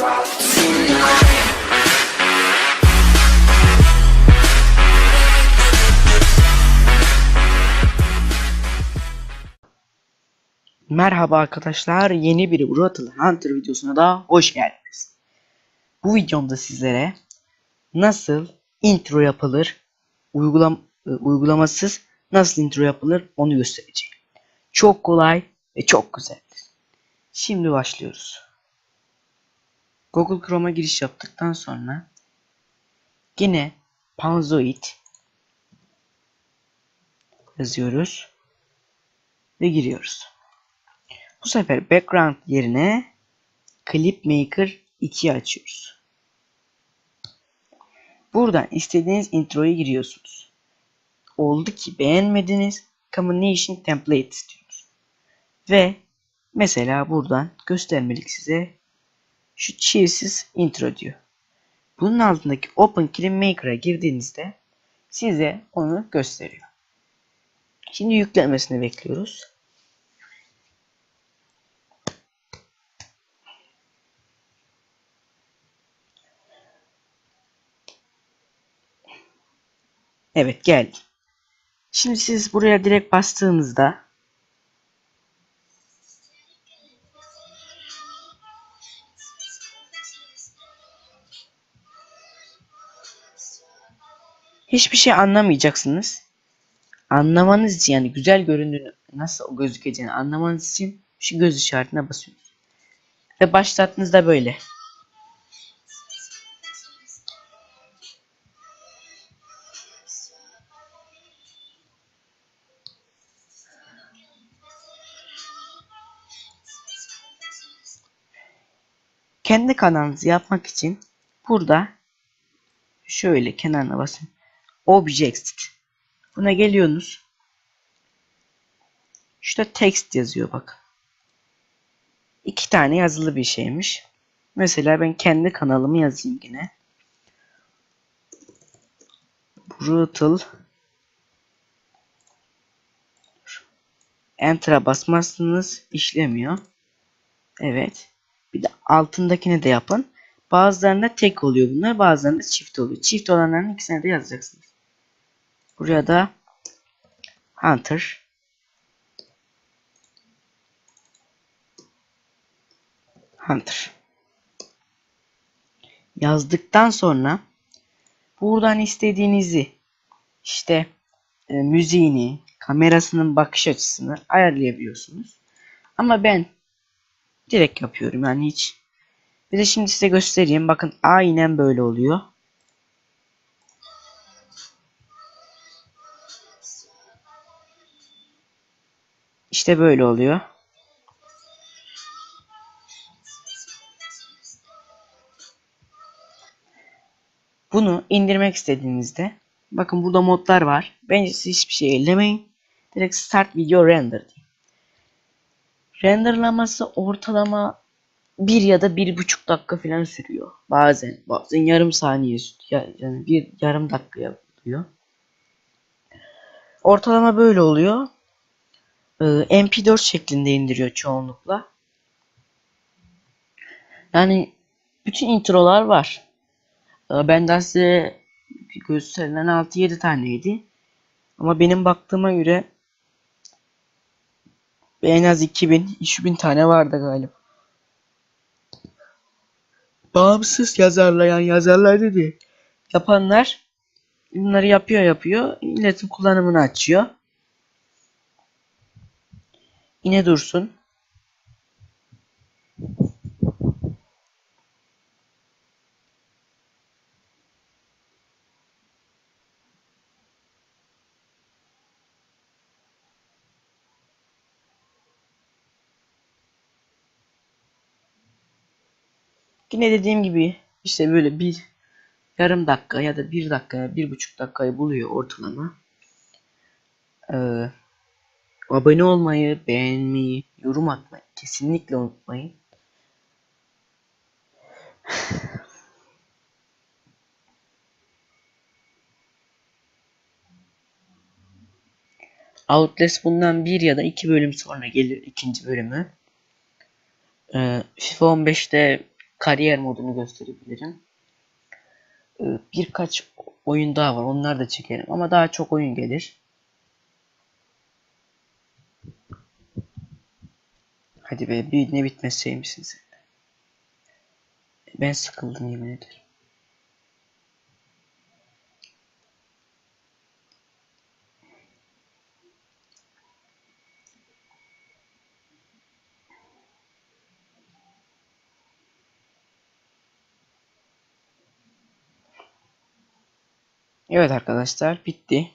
Merhaba arkadaşlar, yeni bir Brutal Hunter videosuna da hoş geldiniz. Bu videomda sizlere nasıl intro yapılır, uygulam e, uygulamasız nasıl intro yapılır onu göstereceğim. Çok kolay ve çok güzeldir. Şimdi başlıyoruz. Google Chrome'a giriş yaptıktan sonra yine Panzoid yazıyoruz ve giriyoruz. Bu sefer background yerine Clip Maker 2'yi açıyoruz. Buradan istediğiniz introyu giriyorsunuz. Oldu ki beğenmediniz Combination Template istiyoruz. Ve mesela buradan göstermelik size şu çivsiz intro diyor. Bunun altındaki Open Clip Maker'a girdiğinizde size onu gösteriyor. Şimdi yüklenmesini bekliyoruz. Evet geldi. Şimdi siz buraya direkt bastığınızda hiçbir şey anlamayacaksınız. Anlamanız için yani güzel göründüğünü nasıl gözükeceğini anlamanız için şu göz işaretine basıyorsunuz. Ve başlattığınızda böyle. kendi kanalınızı yapmak için burada şöyle kenarına basın. Objects. Buna geliyorsunuz. Şurada text yazıyor bak. İki tane yazılı bir şeymiş. Mesela ben kendi kanalımı yazayım yine. Brutal Enter'a basmazsınız işlemiyor. Evet. Bir de altındakine de yapın. Bazılarında tek oluyor bunlar. Bazılarında çift oluyor. Çift olanların ikisine de yazacaksınız. Buraya da Hunter Hunter yazdıktan sonra buradan istediğinizi işte e, müziğini, kamerasının bakış açısını ayarlayabiliyorsunuz. Ama ben direkt yapıyorum yani hiç. Bir de şimdi size göstereyim. Bakın aynen böyle oluyor. İşte böyle oluyor. Bunu indirmek istediğinizde bakın burada modlar var. Bence siz hiçbir şey ellemeyin. Direkt start video render deyin. Renderlaması ortalama bir ya da bir buçuk dakika falan sürüyor. Bazen bazen yarım saniye sürüyor. Yani bir yarım dakika yapıyor. Ortalama böyle oluyor. Ee, MP4 şeklinde indiriyor çoğunlukla. Yani bütün introlar var. Ee, benden size gösterilen 6-7 taneydi. Ama benim baktığıma göre en az 2000-3000 tane vardı galiba. Bağımsız yazarlayan yazarlar dedi. Yapanlar bunları yapıyor yapıyor. Milletin kullanımını açıyor. Yine dursun. Yine dediğim gibi işte böyle bir yarım dakika ya da bir dakika, bir buçuk dakikayı buluyor ortalama. Ee, abone olmayı, beğenmeyi, yorum atmayı kesinlikle unutmayın. Outlast bundan bir ya da iki bölüm sonra gelir ikinci bölümü. Ee, FIFA 15'te kariyer modunu gösterebilirim. Ee, birkaç oyun daha var. Onları da çekerim. Ama daha çok oyun gelir. Hadi be bir ne bitmez sen? Ben sıkıldım yemin ederim. Evet arkadaşlar bitti.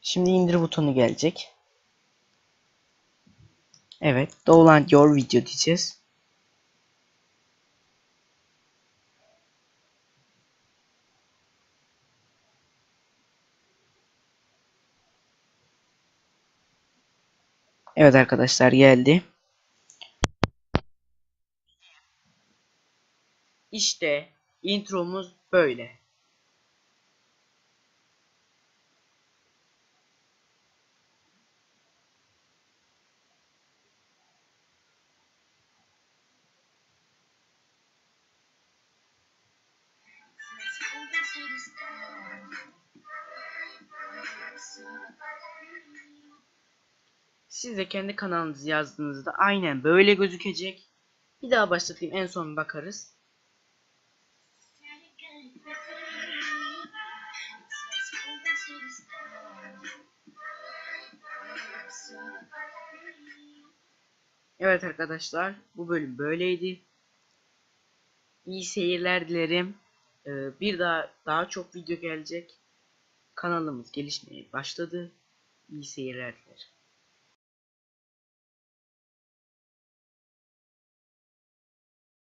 Şimdi indir butonu gelecek. Evet, download your video diyeceğiz. Evet arkadaşlar geldi. İşte intromuz böyle. Siz de kendi kanalınızı yazdığınızda aynen böyle gözükecek. Bir daha başlatayım en son bakarız. Evet arkadaşlar bu bölüm böyleydi. İyi seyirler dilerim. Ee, bir daha daha çok video gelecek. Kanalımız gelişmeye başladı. İyi seyirler dilerim.